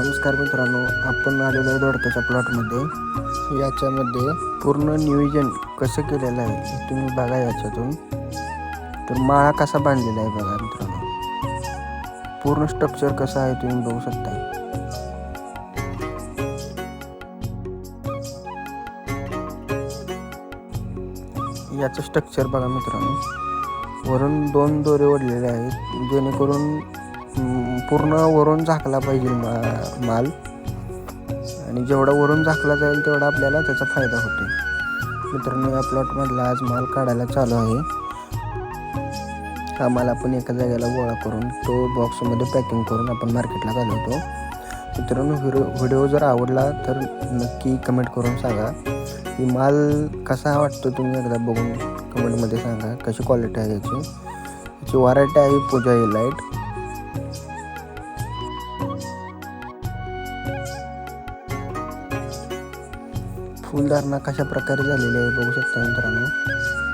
नमस्कार मित्रांनो आपण आलेलो आहे दोडक्याच्या प्लॉटमध्ये याच्यामध्ये पूर्ण नियोजन कसं केलेलं आहे तुम्ही बघा याच्यातून. तर माळा कसा बांधलेला आहे बघा मित्रांनो. पूर्ण स्ट्रक्चर कसं आहे तुम्ही बघू शकता याचं स्ट्रक्चर बघा मित्रांनो. वरून दोन दोरे ओढलेले आहेत जेणेकरून पूर्ण वरून झाकला पाहिजे मा माल. आणि जेवढा वरून झाकला जाईल तेवढा आपल्याला त्याचा फायदा होतो. मित्रांनो या प्लॉटमधला आज माल काढायला चालू आहे. हा माल आपण एका जागेला गोळा करून तो बॉक्समध्ये पॅकिंग करून आपण मार्केटला घालवतो. मित्रांनो व्हिडिओ व्हिडिओ जर आवडला तर नक्की कमेंट करून सांगा. की माल कसा वाटतो तुम्ही एकदा बघून कमेंटमध्ये सांगा. कशी क्वालिटी आहे याची. याची व्हरायटी आहे पूजा लाइट फुलधारणा कशा प्रकारे झालेली आहे बघू शकता मित्रांनो.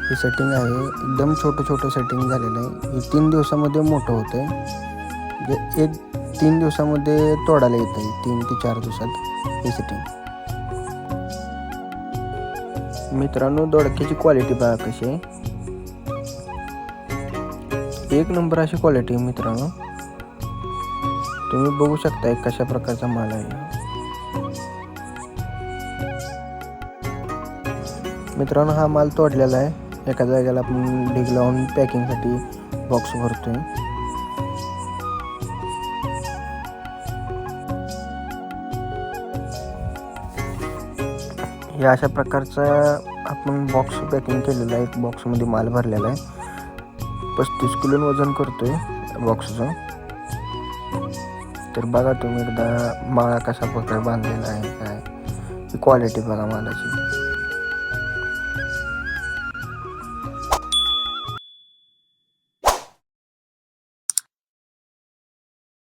हे सेटिंग आहे. एकदम छोटं छोटं सेटिंग झालेलं आहे. हे तीन दिवसामध्ये मोठं होतं आहे एक तीन दिवसामध्ये तोडायला येतं आहे तीन ते चार दिवसात हे सेटिंग मित्रांनो दोडक्याची क्वालिटी बघा कशी आहे. एक नंबर अशी क्वालिटी आहे मित्रांनो. तुम्ही बघू शकताय कशा प्रकारचा माल आहे. मित्रांनो हा माल तोडलेला आहे. एका जागेला आपण ढीग लावून पॅकिंगसाठी बॉक्स भरतो आहे या अशा प्रकारचा आपण बॉक्स पॅकिंग केलेला आहे. एक बॉक्समध्ये माल भरलेला आहे. पस्तीस किलो वजन करतोय बॉक्सचं तर बघा तुम्ही एकदा माळा कशा प्रकारे बांधलेला आहे काय. क्वालिटी बघा मालाची.